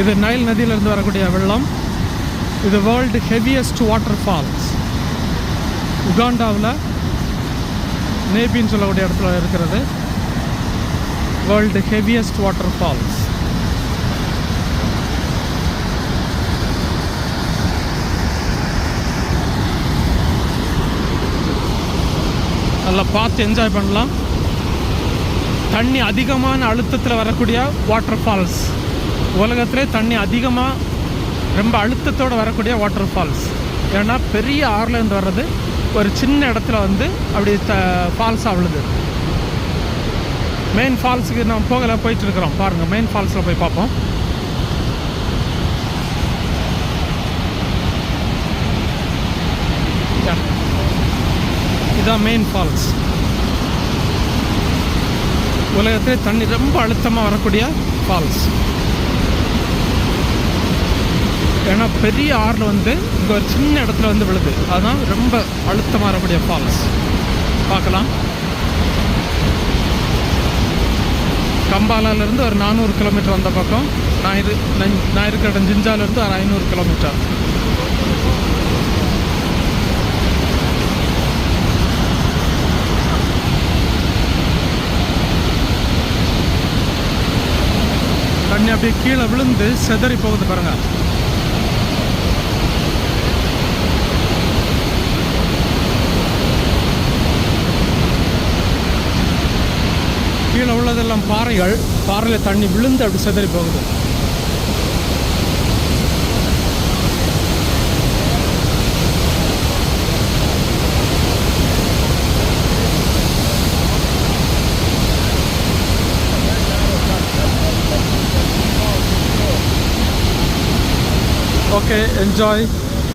இது நைல் நதியிலிருந்து வரக்கூடிய வெள்ளம். இது வேர்ல்டு ஹெவியஸ்ட் வாட்டர் ஃபால்ஸ் உகாண்டாவில் நேபின்னு சொல்லக்கூடிய இடத்துல இருக்கிறது. வேர்ல்டு ஹெவியஸ்ட் வாட்டர் ஃபால்ஸ் நல்லா பார்த்து என்ஜாய் பண்ணலாம். தண்ணி அதிகமான அழுத்தத்தில் வரக்கூடிய வாட்டர் ஃபால்ஸ் உலகத்திலே தண்ணி அதிகமாக ரொம்ப அழுத்தத்தோடு வரக்கூடிய வாட்டர் ஃபால்ஸ் ஏன்னா பெரிய ஆறுலேருந்து வர்றது ஒரு சின்ன இடத்துல வந்து அப்படி த ஃபால்ஸாக விழுது. மெயின் ஃபால்ஸுக்கு நம்ம போகல போயிட்டு இருக்கிறோம் பாருங்கள் மெயின் ஃபால்ஸில் போய் பார்ப்போம். இதுதான் மெயின் ஃபால்ஸ் உலகத்திலே தண்ணி ரொம்ப அழுத்தமாக வரக்கூடிய ஃபால்ஸ் ஏன்னா பெரிய ஆறில் வந்து இங்கே ஒரு சின்ன இடத்துல வந்து விழுது. அதுதான் ரொம்ப அழுத்தமாக வரக்கூடிய ஃபால்ஸ் பார்க்கலாம். கம்பாலாலேருந்து ஒரு நானூறு கிலோமீட்டர் வந்த பக்கம். நான் இது நான் இருக்கிற இடம் ஜிஞ்சாலேருந்து ஒரு ஐநூறு கிலோமீட்டர் தண்ணி அப்படியே கீழே விழுந்து செதறி போகுது பாருங்கள் கீழே உள்ளதெல்லாம் பாறைகள் பாறையில் தண்ணி விழுந்து அப்படி செதறி போகுது Okay, enjoy.